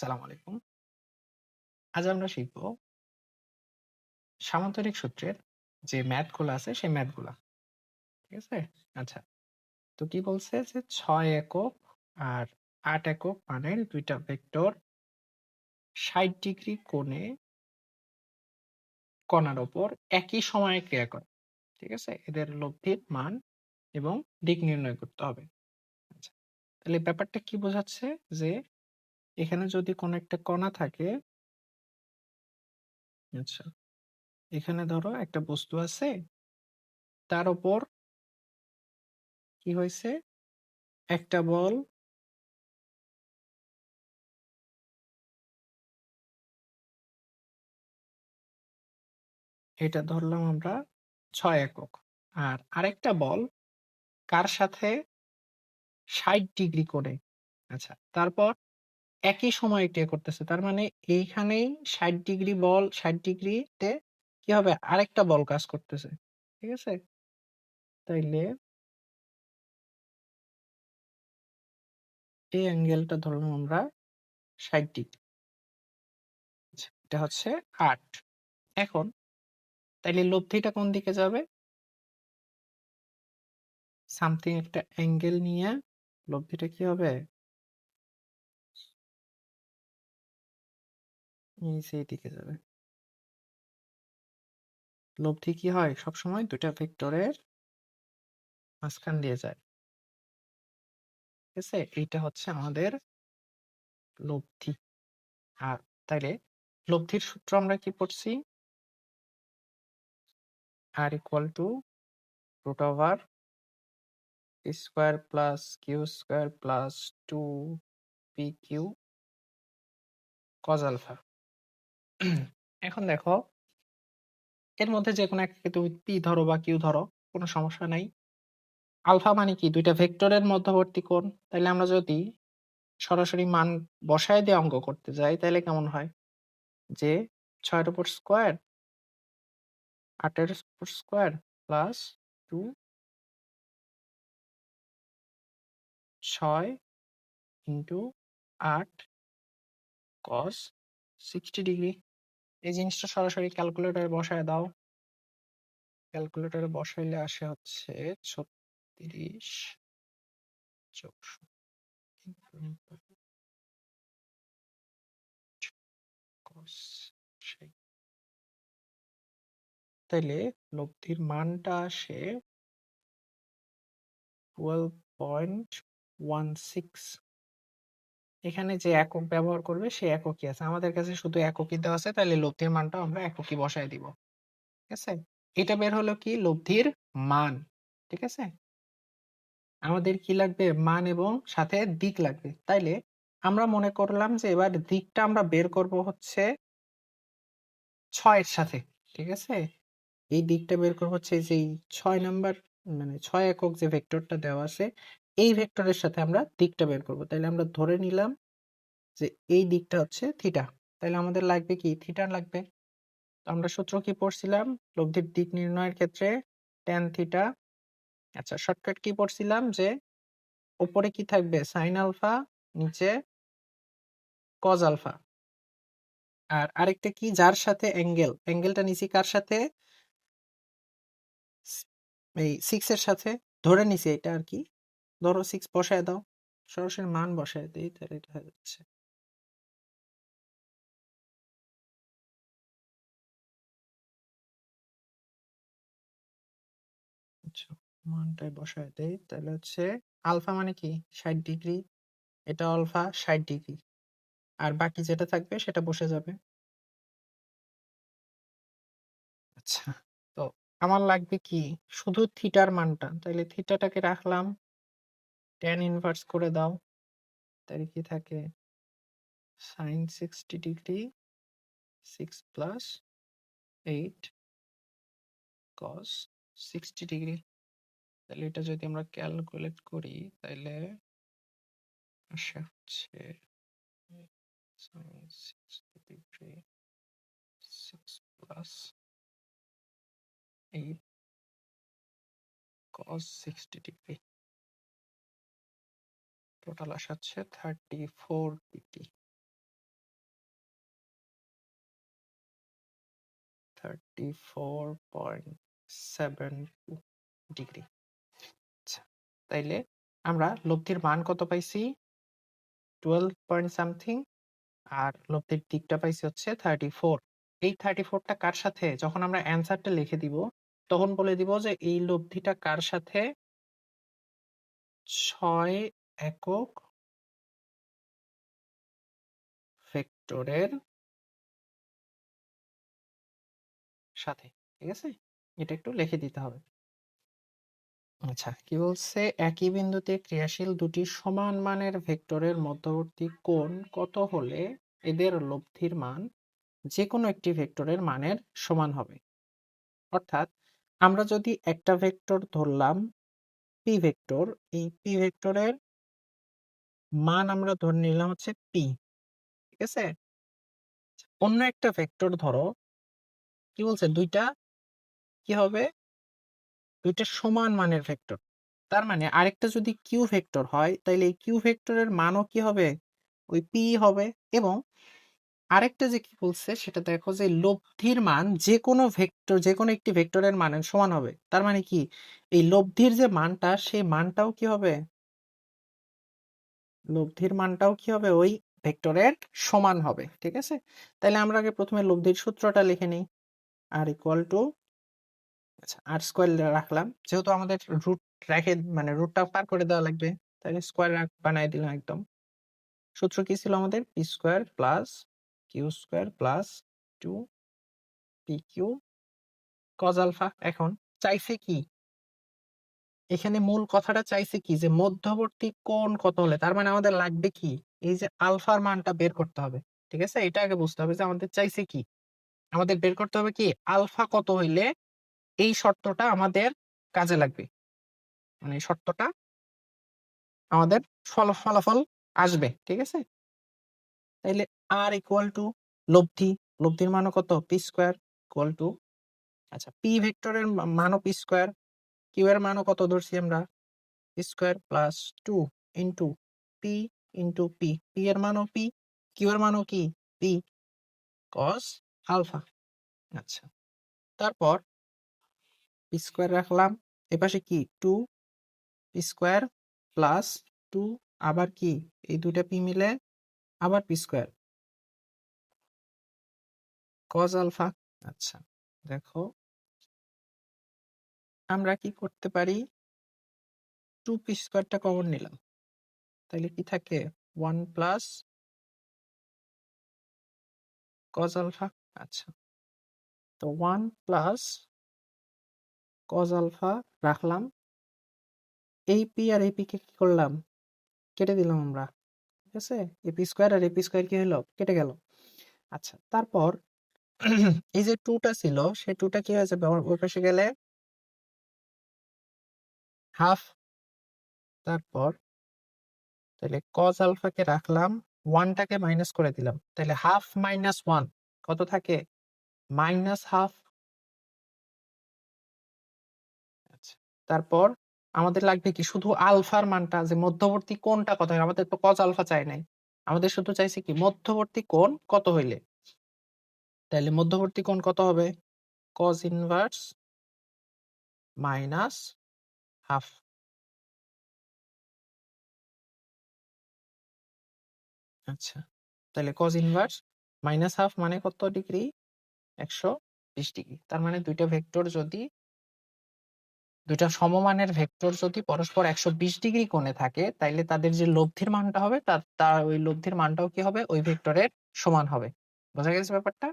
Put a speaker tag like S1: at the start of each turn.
S1: আসসালামু আলাইকুম। আজ আমরা শিখব সামান্তরিক সূত্রের যে ম্যাথগুলা আছে সেই ম্যাথগুলা। ঠিক আছে? আচ্ছা। তো কি বলছে যে ৬ একক আর ৮ একক মানের ২ টা ভেক্টর ৬০ ডিগ্রি কোণে কণার উপর একই সময়ে ক্রিয়া করে। ঠিক আছে? এদের লব্ধির মান এবং দিক নির্ণয় করতে হবে। আচ্ছা। তাহলে ব্যাপারটা কি বোঝাচ্ছে যে এখানে যদি কোনো একটা কণা থাকে আচ্ছা। এখানে ধরো একটা বস্তু আছে। তার উপর কি হয়েছে? একটা বল এটা ধরলাম আমরা ছয় একক। আর আরেকটা বল কার সাথে ষাট ডিগ্রি করে আচ্ছা তারপর একই সময় এটা করতেছে। তার মানে এইখানেই ষাট ডিগ্রি বল ষাট ডিগ্রিতে কি হবে? আরেকটা বল কাজ করতেছে। ঠিক আছে? তাইলে এই অ্যাঙ্গেলটা ধরলাম আমরা ষাট ডিগ্রি। আচ্ছা, এটা হচ্ছে আট। এখন তাইলে লব্ধিটা কোন দিকে যাবে? সামথিং একটা অ্যাঙ্গেল নিয়ে লব্ধিটা কি হবে? সেই দিকে যাবে। লব্ধি কি হয় সবসময় দুটা ভেক্টরের মাঝখান দিয়ে যায়। ঠিক আছে? এইটা হচ্ছে আমাদের লব্ধি। আর তাইলে লব্ধির সূত্র আমরা কি পড়ছি? আর equal to root over square plus Q square plus two P Q cos alpha এখন দেখো, এর মধ্যে যে কোনো একটা তুমি পি ধরো বা কিউ ধরো, কোনো সমস্যা নাই। আলফা মানে কি? দুইটা ভেক্টরের মধ্যবর্তী কোণ। তাহলে আমরা যদি সরাসরি মান বসায় দিয়ে অঙ্ক করতে যাই তাহলে কেমন হয়? যে ছয়ের উপর স্কোয়ার, আটের উপর স্কোয়ার প্লাস টু ছয় ইন্টু আট কস সিক্সটি ডিগ্রি। এই জিনিসটা সরাসরি ক্যালকুলেটরে বসায় দাও। ক্যালকুলেটরে বসাইলে আসে হচ্ছে ছত্রিশ তাইলে লব্ধির মানটা আসে টুয়েলভ পয়েন্ট ওয়ান সিক্স এখানে যে একক ব্যবহার করবে, সে এককই আছে। আমাদের কাছে শুধু এককই দেওয়া আছে তাহলে লব্ধির মানটা আমরা এককই বসায় দিব। ঠিক আছে? এটা বের হলো কি? লব্ধির মান। ঠিক আছে? আমাদের কি লাগবে? মান এবং সাথে দিক লাগবে। তাইলে আমরা মনে করলাম যে এবার দিকটা আমরা বের করব হচ্ছে ছয়ের সাথে। ঠিক আছে? এই দিকটা বের করব হচ্ছে যে ছয় নাম্বার মানে ছয় একক যে ভেক্টরটা দেওয়া আছে এই ভেক্টরের সাথে আমরা দিকটা বের করব। তাহলে আমরা ধরে নিলাম যে এই দিকটা হচ্ছে থিটা। তাহলে আমাদের লাগবে কি? থিটা লাগবে। আমরা সূত্র কি পড়ছিলাম? লব্ধির দিক নির্ণয়ের ক্ষেত্রে ট্যান থিটা। আচ্ছা শর্টকাট কি পড়ছিলাম? যে উপরে কি থাকবে? সাইন আলফা নিচে কজ আলফা আর আরেকটা কি? যার সাথে অ্যাঙ্গেল অ্যাঙ্গেলটা নিচে কার সাথে? এই সিক্স এর সাথে। ধরে নিছি এটা আর কি। ধরো সিক্স বসায় দাও। সরাসরি মান বসায় দিই, তাহলে এটা হয়ে যাচ্ছে। আচ্ছা মানটাই বসায় দেই, তাহলে হচ্ছে আলফা মানে কি? ষাট ডিগ্রি। এটা আলফা ষাট ডিগ্রি। আর বাকি যেটা থাকবে সেটা বসে যাবে। আচ্ছা তো আমার লাগবে কি? শুধু থিটার মানটা। তাহলে থিটাটাকে রাখলাম টেন ইনভার্স করে দাও, তাহলে কি থাকে? Sine sixty degree six plus eight cos sixty degree তাহলে এটা যদি আমরা ক্যালকুলেট করি, তাহলে আসে হচ্ছে sin 60 degree 6 plus 8 cos 60 degree. Total আসাচ্ছে thirty four PT thirty four point seven degree তাইলে আমরা লব্ধির মান কত পাইছি? টুয়েলভ পয়েন্ট সামথিং আর লব্ধির দিকটা পাইছি হচ্ছে থার্টি ফোর এই থার্টি ফোরটা কার সাথে? যখন আমরা অ্যান্সারটা লিখে দিব, তখন বলে দিব যে এই লব্ধিটা কার সাথে? ছয় একক ভেক্টরের সাথে, ঠিক আছে? এটা একটু লিখে দিতে হবে। আচ্ছা কি বলছে? একই বিন্দুতে ক্রিয়াশীল দুটি সমান মানের ভেক্টরের মধ্যবর্তী কোণ কত হলে এদের লব্ধির মান যে কোনো একটি ভেক্টরের মানের সমান হবে? অর্থাৎ, আমরা যদি একটা ভেক্টর ধরলাম পি ভেক্টর এই পি ভেক্টরের মান আমরা ধরে নিলাম হচ্ছে পি ঠিক আছে? অন্য একটা ভেক্টর ধরো, কি বলছে? দুইটা কি হবে? দুইটা সমান মানের ভেক্টর তার মানে আরেকটা যদি কিউ ভেক্টর হয় তাহলে এই কিউ ভেক্টরের মানও কি হবে? ওই পি হবে। এবং আরেকটা যে কি বলছে, সেটা দেখো যে লব্ধির মান যে কোনো ভেক্টর যে কোনো একটি ভেক্টরের মানের সমান হবে। তার মানে কি? এই লব্ধির যে মানটা, সেই মানটাও কি হবে? লব্ধির মানটাও কি হবে? ওই ভেক্টরের সমান হবে, ঠিক আছে? তাহলে আমরা আগে প্রথমে লব্ধির সূত্রটা লিখে নিই। আর ইকুয়াল টু আচ্ছা আর স্কোয়ার রাখলাম। যেহেতু আমাদের রুট রেখে মানে রুটটা পার করে দেওয়া লাগবে তাহলে স্কোয়ার বানাই দিলাম একদম। সূত্র কি ছিল আমাদের? P square plus Q square plus two P Q cos alpha এখন চাইছে কি? এখানে মূল কথাটা চাইছে কি? যে, মধ্যবর্তী কোণ কত হলে? তার মানে আমাদের লাগবে কি? এই যে, আলফার মানটা বের করতে হবে, ঠিক আছে? এটা আগে বুঝতে হবে যে, আমাদের চাইছে কি? আমাদের বের করতে হবে কি? আলফা কত হইলে এই শর্তটা আমাদের কাজে লাগবে? মানে শর্তটা আমাদের ফল, ফলাফল আসবে, ঠিক আছে? তাইলে আর ইকুয়াল টু লব্ধি, লব্ধির মানও কত? পি স্কোয়ার ইকুয়াল টু আচ্ছা পি ভেক্টরের মানও পি স্কোয়ার কিউ এর মানও কত ধরছি আমরা? Square plus two into P into P. P এর মানও পি, কিউ এর মানও কি? পি। Cos alpha. আচ্ছা তারপর স্কোয়ার রাখলাম। এপাশে কি? টু স্কোয়ার প্লাস টু আবার কি? এই দুটা পি মিলে আবার পি স্কোয়ার। Cos alpha. আচ্ছা দেখো। আমরা কি করতে পারি? টু পি স্কোয়ারটা কমন নিলাম। তাহলে কি থাকে? ওয়ান প্লাস কজ আলফা আচ্ছা। তো ওয়ান প্লাস কজ আলফা রাখলাম। এই পি আর এই পি কে করলাম? কেটে দিলাম আমরা। ঠিক আছে? এপি স্কোয়ার আর এপি স্কোয়ার কি হলো? কেটে গেল। আচ্ছা তারপর এই যে টুটা ছিল, সেই টুটা কি হয়ে হয়েছে ওই পাশে গেলে হাফ, তারপর তাহলে কজ আলফাকে রাখলাম ওয়ানটাকে মাইনাস করে দিলাম। তাহলে হাফ মাইনাস ওয়ান কত থাকে? মাইনাস হাফ আচ্ছা তারপর আমাদের লাগবে কি? শুধু আলফার মানটা, যে মধ্যবর্তী কোণটা কত হয়? আমাদের তো কজ আলফা চাই নাই। আমাদের শুধু চাইছে কি? মধ্যবর্তী কোণ কত হইলে? তাহলে মধ্যবর্তী কোণ কত হবে? কজ ইনভার্স মাইনাস হাফ আচ্ছা তাহলে কজ ইনভার্স মাইনাস হাফ মানে কত ডিগ্রি একশো বিশ ডিগ্রি তার মানে দুইটা ভেক্টর যদি দুইটা সমমানের ভেক্টর যদি পরস্পর একশো বিশ ডিগ্রি কোণে থাকে, তাইলে তাদের যে লব্ধির মানটা হবে, তার তার ওই লব্ধির মানটাও কি হবে? ওই ভেক্টরের সমান হবে। বোঝা গেছে ব্যাপারটা?